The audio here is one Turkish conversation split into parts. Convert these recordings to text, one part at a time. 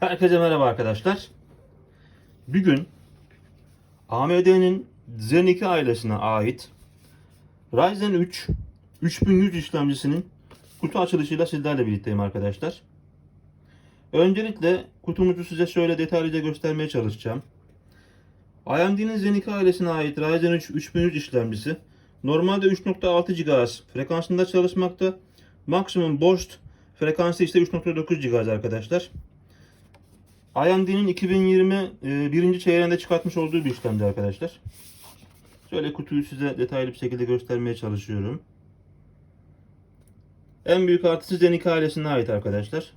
Herkese merhaba arkadaşlar. Bugün AMD'nin Zen 2 ailesine ait Ryzen 3 3100 işlemcisinin kutu açılışıyla sizlerle birlikteyim arkadaşlar. Öncelikle kutumuzu size şöyle detaylıca göstermeye çalışacağım. AMD'nin Zen 2 ailesine ait Ryzen 3 3100 işlemcisi normalde 3.6 GHz frekansında çalışmakta. Maksimum burst frekansı ise 3.9 GHz arkadaşlar. AMD'nin 2020 e, birinci çeyreğinde çıkartmış olduğu bir işlemci arkadaşlar. Şöyle kutuyu size detaylı bir şekilde göstermeye çalışıyorum. En büyük artısı Zen 2 ailesine ait arkadaşlar.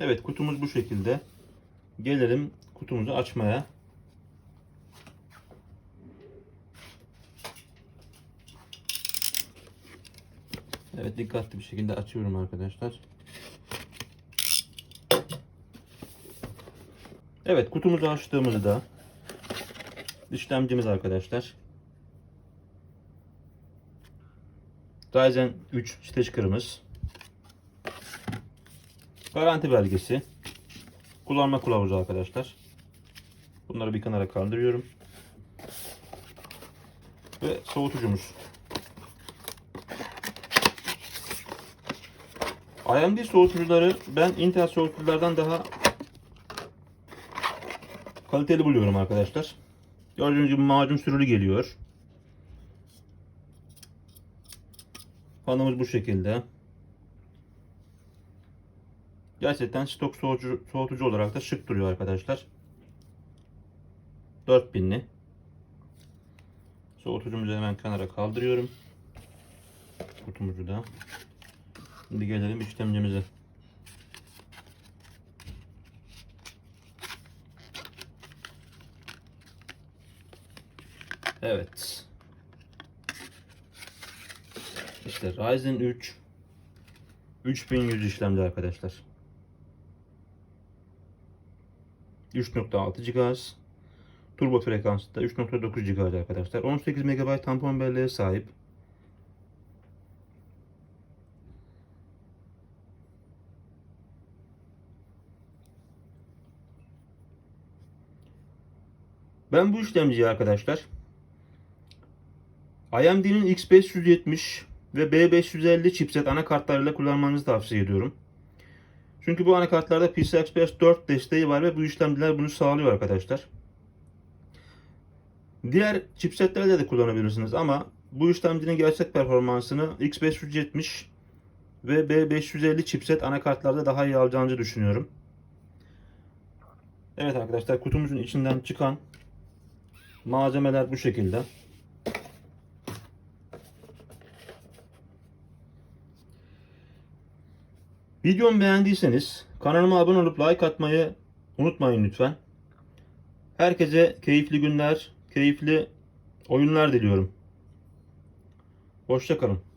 Evet kutumuz bu şekilde. Gelelim kutumuzu açmaya. Evet dikkatli bir şekilde açıyorum arkadaşlar. Evet kutumuzu açtığımızda işlemcimiz arkadaşlar. Ryzen 3 sticker'ımız. Garanti belgesi. Kullanma kılavuzu arkadaşlar. Bunları bir kenara kaldırıyorum. Ve soğutucumuz. AMD soğutucuları ben Intel soğutuculardan daha kaliteli buluyorum arkadaşlar. Gördüğünüz gibi macun sürülü geliyor. Fanımız bu şekilde. Gerçekten stok soğutucu, soğutucu olarak da şık duruyor arkadaşlar. 4000'li. Soğutucumuzu hemen kenara kaldırıyorum. Kutumuzu da. Şimdi gelelim işlemcimize. Evet. İşte Ryzen 3 3100 işlemci arkadaşlar. 3.6 GHz Turbo frekansı da 3.9 GHz arkadaşlar. 18 MB tampon belleğe sahip. Ben bu işlemciyi arkadaşlar AMD'nin X570 ve B550 chipset anakartlarıyla kullanmanızı tavsiye ediyorum. Çünkü bu anakartlarda PCI Express 4 desteği var ve bu işlemciler bunu sağlıyor arkadaşlar. Diğer chipsetlerde de kullanabilirsiniz ama bu işlemcinin gerçek performansını X570 ve B550 chipset anakartlarda daha iyi alacağını düşünüyorum. Evet arkadaşlar kutumuzun içinden çıkan malzemeler bu şekilde. Videomu beğendiyseniz kanalıma abone olup like atmayı unutmayın lütfen. Herkese keyifli günler, keyifli oyunlar diliyorum. Hoşçakalın.